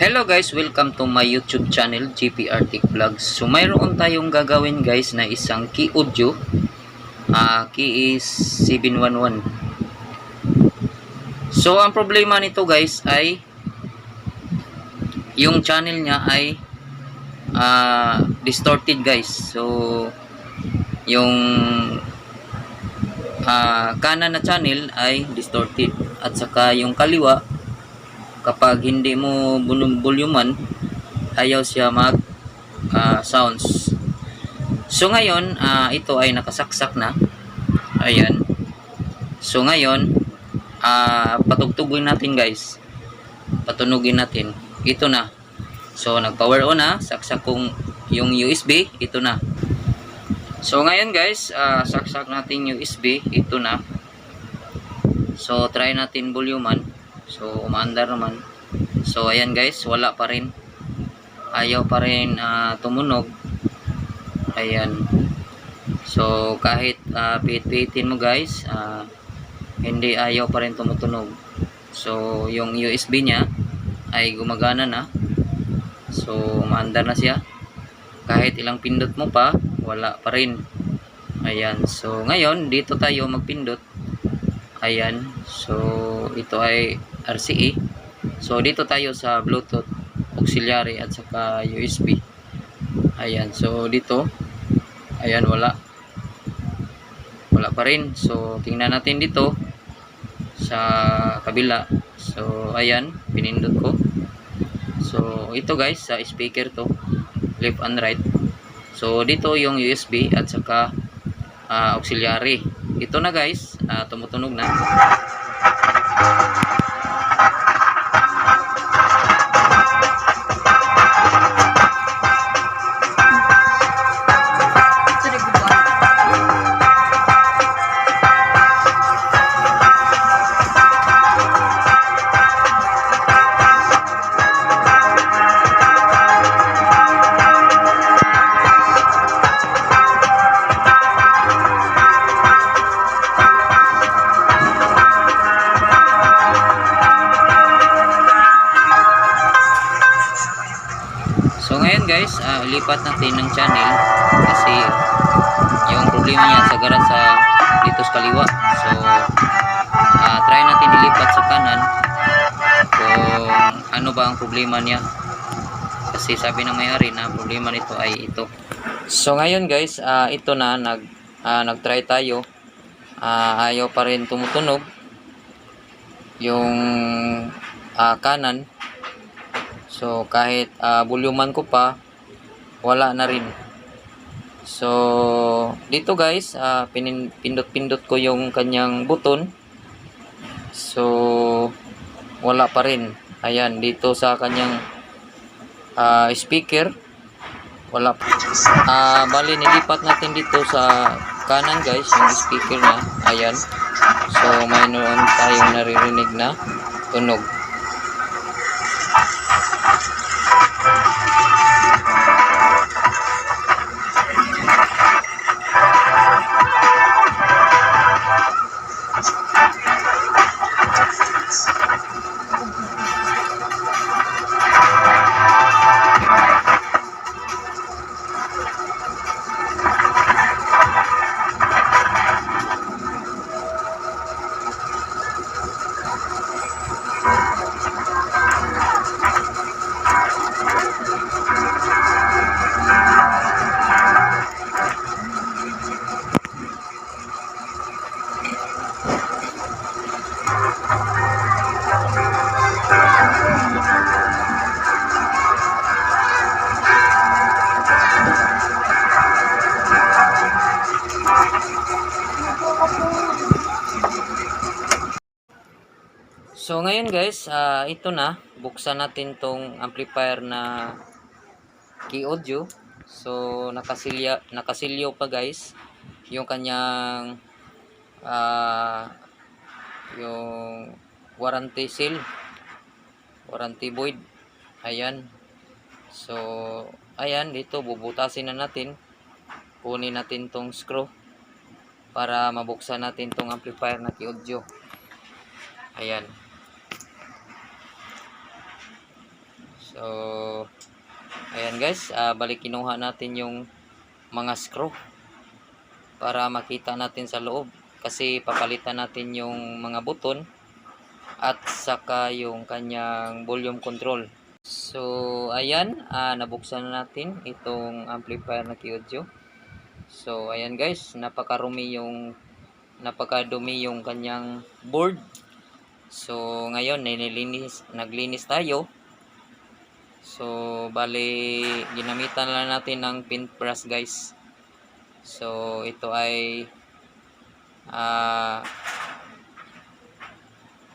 Hello guys, welcome to my YouTube channel, GPR Tech Vlogs. So mayroon tayong gagawin guys na isang key audio. Ah, key is 711. So ang problema nito guys ay yung channel niya ay ah, distorted guys. So yung ah, kanan na channel ay distorted at saka yung kaliwa kapag hindi mo bulyuman ayaw siya mag ah, sounds. So ngayon ah, ito ay nakasaksak na. Ayan. So ngayon ah, patugtugin natin guys. Patunugin natin. Ito na. So nag power on na. Saksak kong yung USB ito na. So ngayon guys ah, saksak natin USB ito na. So try natin bulyuman So, umaandar naman. So, ayan guys, wala pa rin. Ayaw pa rin ah, tumunog. Ayan. So, kahit uh, pihit-pihitin mo guys, ah, hindi ayaw pa rin tumutunog. So, yung USB niya ay gumagana na. So, umaandar na siya. Kahit ilang pindot mo pa, wala pa rin. Ayan. So, ngayon, dito tayo magpindot. Ayan. So, ito ay RCA. So, dito tayo sa Bluetooth auxiliary at saka USB. Ayan. So, dito. Ayan, wala. Wala pa rin. So, tingnan natin dito sa kabila. So, ayan. Pinindot ko. So, ito guys, sa speaker to. Left and right. So, dito yung USB at saka ah, auxiliary. Ito na guys. ah, tumutunog na. Guys, ah, lipat natin ng channel kasi yung problema niya sa sa dito sa kaliwa. So ah, try natin ilipat sa kanan kung ano ba ang problema niya. Kasi sabi ng may-ari na problema nito ay ito. So ngayon guys, ah, ito na nag ah, nag-try tayo. Ah, ayaw pa rin tumutunog yung ah, kanan So kahit uh, bulyuman ko pa wala na rin. So dito guys, uh, pindot-pindot ko yung kanyang button. So wala pa rin. Ayan dito sa kanyang uh, speaker wala pa. Uh, bali nilipat natin dito sa kanan guys yung speaker niya. Ayan. So mayroon tayong naririnig na tunog. So ngayon guys, ah, ito na. Buksan natin tong amplifier na key audio. So nakasilya nakasilyo pa guys yung kanyang ah, yung warranty seal. Warranty void. Ayan. So ayan dito bubutasin na natin. Kunin natin tong screw para mabuksan natin tong amplifier na key audio. Ayan. So, ayan guys, ah, balik kinuha natin yung mga screw para makita natin sa loob kasi papalitan natin yung mga buton at saka yung kanyang volume control. So, ayan, ah, nabuksan na natin itong amplifier na Kyojyo. So, ayan guys, napakarumi yung napakadumi yung kanyang board. So, ngayon, nililinis, naglinis tayo. So, bali, ginamitan lang natin ng paintbrush guys. So, ito ay ah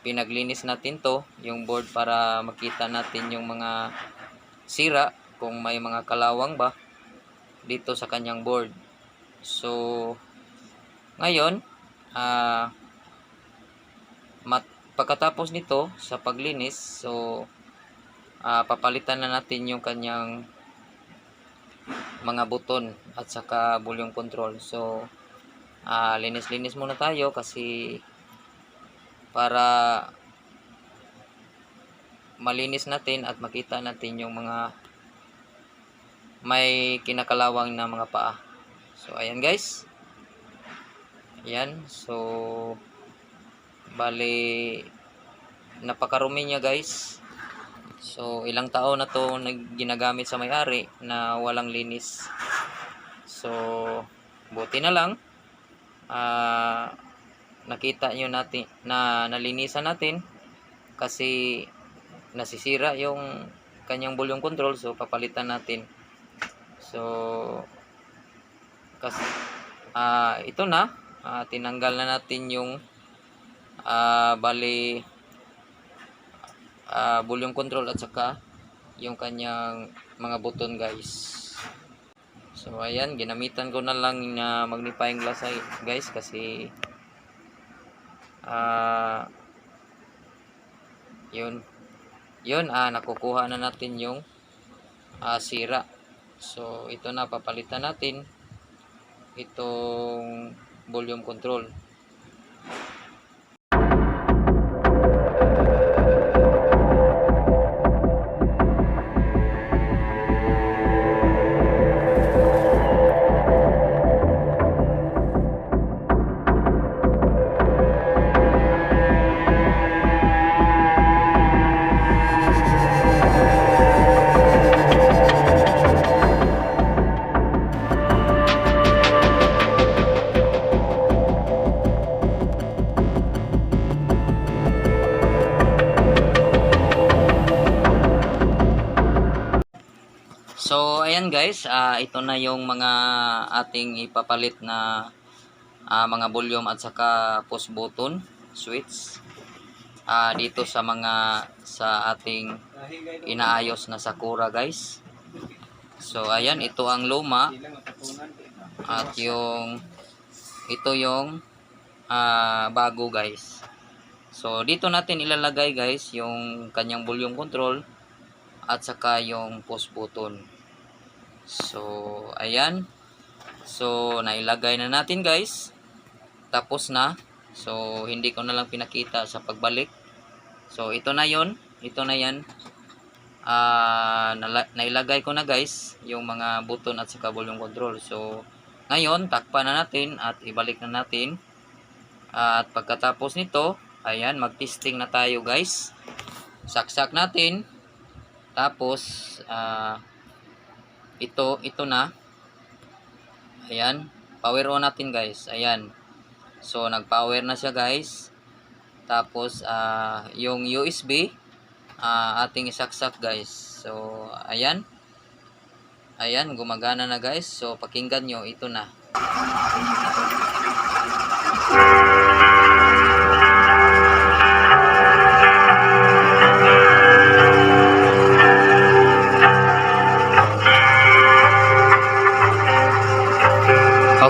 pinaglinis natin to, yung board para makita natin yung mga sira, kung may mga kalawang ba dito sa kanyang board. So, ngayon, ah mat pagkatapos nito sa paglinis, so ah, papalitan na natin yung kanyang mga buton at saka volume control. So, ah, linis-linis muna tayo kasi para malinis natin at makita natin yung mga may kinakalawang na mga paa. So, ayan guys. Ayan. So, bali, napakarumi niya guys. So, ilang taon na to nag ginagamit sa may-ari na walang linis. So, buti na lang. Ah, nakita nyo natin na nalinisan natin kasi nasisira yung kanyang volume control so papalitan natin so kasi ah ito na ah, tinanggal na natin yung ah, bali ah, volume control at saka yung kanyang mga button guys. So ayan ginamitan ko na lang na magnifying glass guys kasi ah yun yun ah nakukuha na natin yung ah, sira. So ito na papalitan natin itong volume control ayan guys, ah, ito na yung mga ating ipapalit na ah, mga volume at saka push button switch ah, dito sa mga sa ating inaayos na Sakura guys. So, ayan, ito ang luma at yung ito yung ah, bago guys. So, dito natin ilalagay guys yung kanyang volume control at saka yung push button. So, ayan. So, nailagay na natin guys. Tapos na. So, hindi ko na lang pinakita sa pagbalik. So, ito na yon Ito na yan. Nala- nailagay ko na guys yung mga button at saka volume control. So, ngayon, takpan na natin at ibalik na natin. At pagkatapos nito, ayan, mag-testing na tayo guys. Saksak natin. Tapos, ah, ito, ito na. Ayan. Power on natin guys. Ayan. So, nag-power na siya guys. Tapos, ah, yung USB, ah, ating isaksak guys. So, ayan. Ayan, gumagana na guys. So, pakinggan nyo, ito na.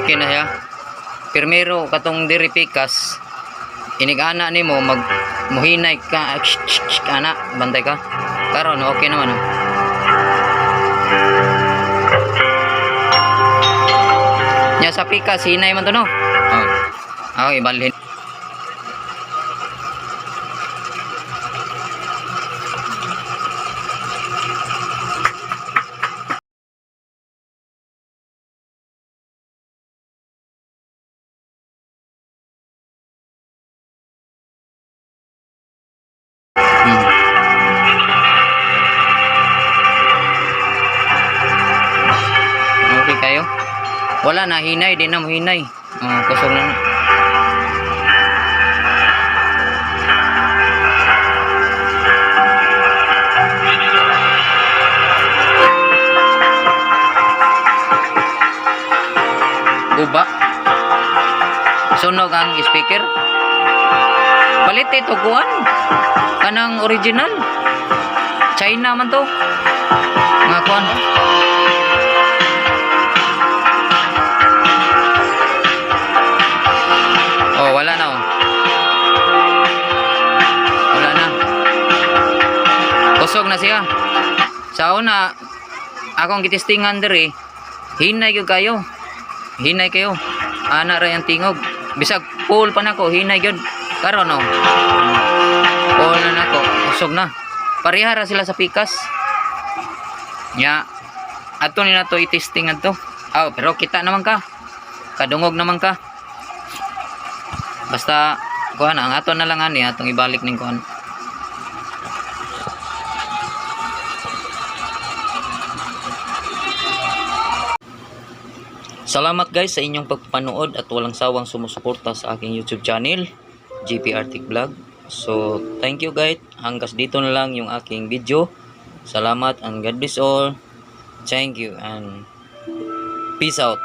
Okay na siya. Primero katong diri pikas inigana nimo mag muhinay ka shh, shh, shh, ana bantay ka. Karon okay naman. oh. Nya sa pikas hinay man to no. Oh. Okay, balhin. Wala na, hinay. Di na mo hinay. Oh, kusog na na. Uba. Sunog ang speaker. Palit ito kuan. Kanang original. China man to. Nga kuan. Siya. Sa una, akong gitistingan diri, hinay gyud kayo. Hinay kayo. Ana ra yung tingog. Bisag full pa nako, hinay gyud. Karon oh. Full na nako, kusog na. Pareha ra sila sa pikas. Nya, ato ni nato i-testing adto. Aw, pero kita naman ka. Kadungog naman ka. Basta kuhan ang ato na lang ani atong ibalik ning kuhan. Salamat guys sa inyong pagpanood at walang sawang sumusuporta sa aking YouTube channel, GP Arctic Vlog. So, thank you guys. Hanggang dito na lang yung aking video. Salamat and God bless all. Thank you and peace out.